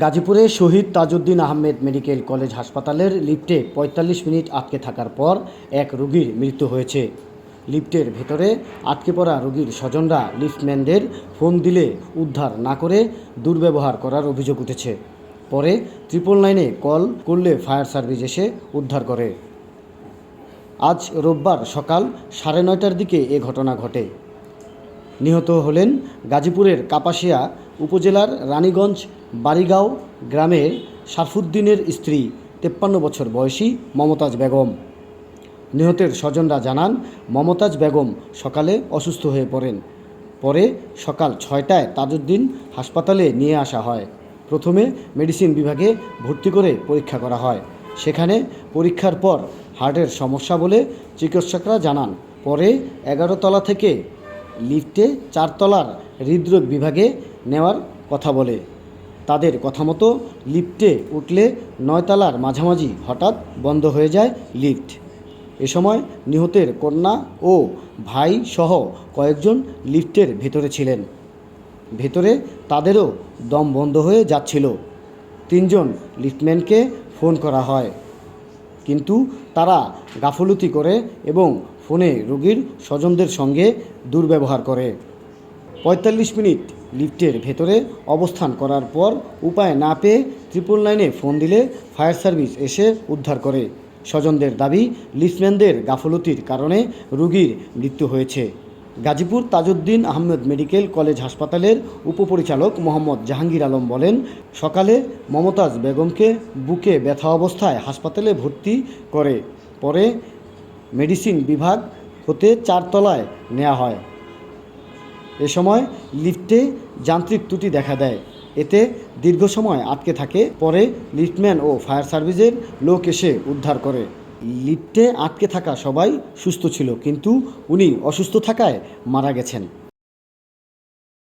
গাজীপুরে শহীদ Tajuddin Ahmed medical college হাসপাতালের লিফটে ৪৫ মিনিট আটকে থাকার পর এক রোগীর মৃত্যু হয়েছে। লিফটের ভেতরে আটকে পড়া রোগীর স্বজনরা লিফটম্যানদের ফোন দিলে উদ্ধার না করে দুর্ব্যবহার করার অভিযোগ উঠেছে। পরে ট্রিপল নাইনে কল করলে ফায়ার সার্ভিস এসে উদ্ধার করে। আজ রোববার সকাল সাড়ে নয়টার দিকে এ ঘটনা ঘটে। নিহত হলেন গাজীপুরের কাপাসিয়া উপজেলার রানীগঞ্জ বাড়িগাঁও গ্রামের সারফুদ্দিনের স্ত্রী, তেপ্পান্ন বছর বয়সী মমতাজ বেগম। নিহতের স্বজনরা জানান, মমতাজ বেগম সকালে অসুস্থ হয়ে পড়েন। পরে সকাল ছয়টায় তাজউদ্দিন হাসপাতালে নিয়ে আসা হয়। প্রথমে মেডিসিন বিভাগে ভর্তি করে পরীক্ষা করা হয়। সেখানে পরীক্ষার পর হার্টের সমস্যা বলে চিকিৎসকরা জানান, পরে এগারো তলা থেকে লিফটে চারতলার হৃদরোগ বিভাগে নেওয়ার কথা বলে। তাদের কথা মতো লিফটে উঠলে নয়তলার মাঝামাঝি হঠাৎ বন্ধ হয়ে যায় লিফট। এ সময় নিহতের কন্যা ও ভাই সহ কয়েকজন লিফটের ভেতরে ছিলেন। ভেতরে তাদেরও দম বন্ধ হয়ে যাচ্ছিল। তিনজন লিফটম্যানকে ফোন করা হয়। কিন্তু তারা গাফলতি করে এবং ফোনে রোগীর স্বজনদের সঙ্গে দুর্ব্যবহার করে। পঁয়তাল্লিশ মিনিট লিফটের ভেতরে অবস্থান করার পর উপায় না পেয়ে ত্রিপল লাইনে ফোন দিলে ফায়ার সার্ভিস এসে উদ্ধার করে। স্বজনদের দাবি, লিফটম্যানদের গাফলতির কারণে রোগীর মৃত্যু হয়েছে। গাজীপুর তাজউদ্দিন আহমেদ মেডিকেল কলেজ হাসপাতালের উপপরিচালক মোহাম্মদ জাহাঙ্গীর আলম বলেন, সকালে মমতাজ বেগমকে বুকে ব্যথা অবস্থায় হাসপাতালে ভর্তি করে, পরে মেডিসিন বিভাগ হতে চারতলায় নেওয়া হয়। এ সময় লিফটে যান্ত্রিক ত্রুটি দেখা দেয়। এতে দীর্ঘ সময় আটকে থাকে, পরে লিফটম্যান ও ফায়ার সার্ভিসের লোক এসে উদ্ধার করে। লিফটে আটকে থাকা সবাই সুস্থ ছিল, কিন্তু উনি অসুস্থ থাকায় মারা গেছেন।